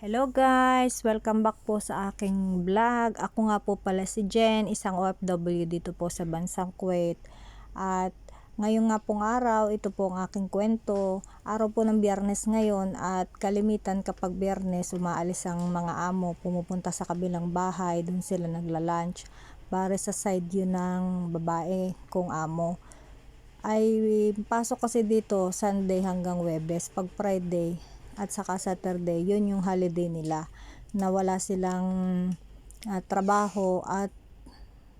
Hello guys! Welcome back po sa aking vlog. Ako nga po pala si Jen, isang OFW dito po sa bansang Kuwait. At ngayon nga pong araw, ito po ang aking kwento. Araw po ng biyernes ngayon at kalimitan kapag biyernes umaalis ang mga amo, pumupunta sa kabilang bahay, dun sila nagla-lunch. Bare sa side yun ng babae kong amo ay pasok kasi dito Sunday hanggang Webes. Pag Friday at saka Saturday, yun yung holiday nila. Na wala silang ah, trabaho at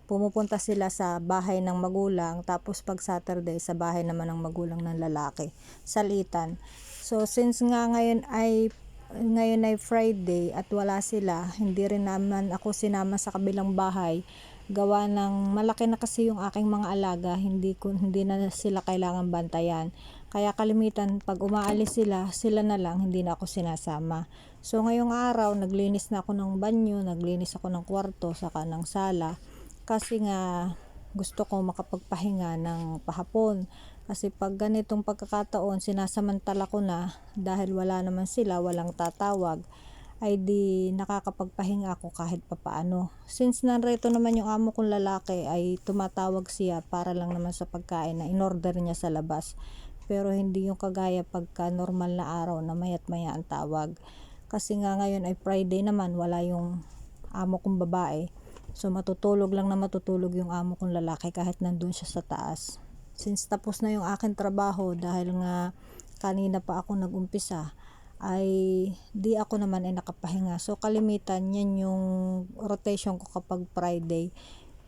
pumupunta sila sa bahay ng magulang. Tapos pag Saturday sa bahay naman ng magulang ng lalaki. Salitan. So since nga ngayon ay ngayon ay Friday at wala sila hindi rin naman ako sinama sa kabilang bahay gawa ng malaki na kasi yung aking mga alaga hindi ko hindi na sila kailangan bantayan. Kaya kalimitan pag umaalis sila sila na lang hindi na ako sinasama. So ngayong araw naglinis na ako ng banyo naglinis ako ng kwarto saka ng sala. Kasi nga gusto ko makapagpahinga ng pahapon. Kasi pag ganitong pagkakataon sinasamantala ko na dahil wala naman sila walang tatawag ay di nakakapagpahinga ako kahit papaano. Since narito naman yung amo kong lalaki ay tumatawag siya para lang naman sa pagkain na inorder niya sa labas. Pero hindi yung kagaya pagka normal na araw na mayat maya ang tawag. Kasi nga ngayon ay Friday naman wala yung amo kong babae. So matutulog lang na matutulog yung amo kong lalaki kahit nandun siya sa taas. Since tapos na yung aking trabaho dahil nga kanina pa ako nagumpisa ay di ako naman ay nakapahinga. So kalimitan yan yung rotation ko kapag Friday.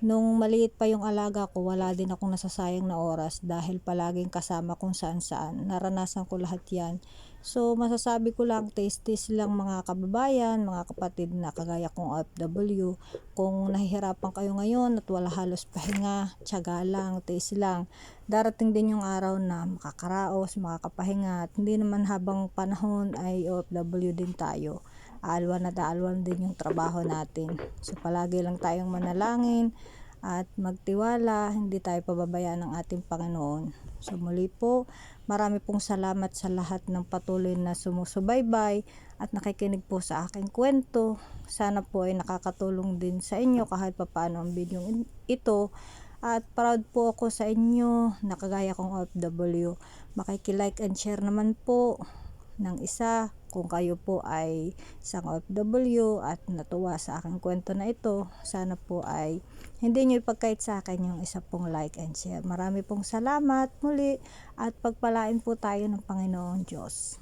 Nung maliit pa yung alaga ko, wala din akong nasasayang na oras dahil palaging kasama kung saan saan. Naranasan ko lahat yan. So, masasabi ko lang, tastes lang mga kababayan, mga kapatid na kagaya kong OFW. Kung nahihirapan kayo ngayon at wala halos pahinga, tiyaga lang, taste lang. Darating din yung araw na makakaraos, makakapahinga at hindi naman habang panahon ay OFW din tayo. Alwan at alwan din yung trabaho natin. So, palagi lang tayong manalangin at magtiwala, hindi tayo pababayaan ng ating Panginoon. So muli po, marami pong salamat sa lahat ng patuloy na sumusubaybay at nakikinig po sa aking kwento. Sana po ay nakakatulong din sa inyo kahit papaano ang video ito. At proud po ako sa inyo na kagaya kong OFW. Makikilike and share naman po ng isa kung kayo po ay isang OFW at natuwa sa aking kwento na ito, sana po ay hindi nyo ipagkait sa akin yung isa pong like and share. Marami pong salamat muli at pagpalain po tayo ng Panginoong Diyos.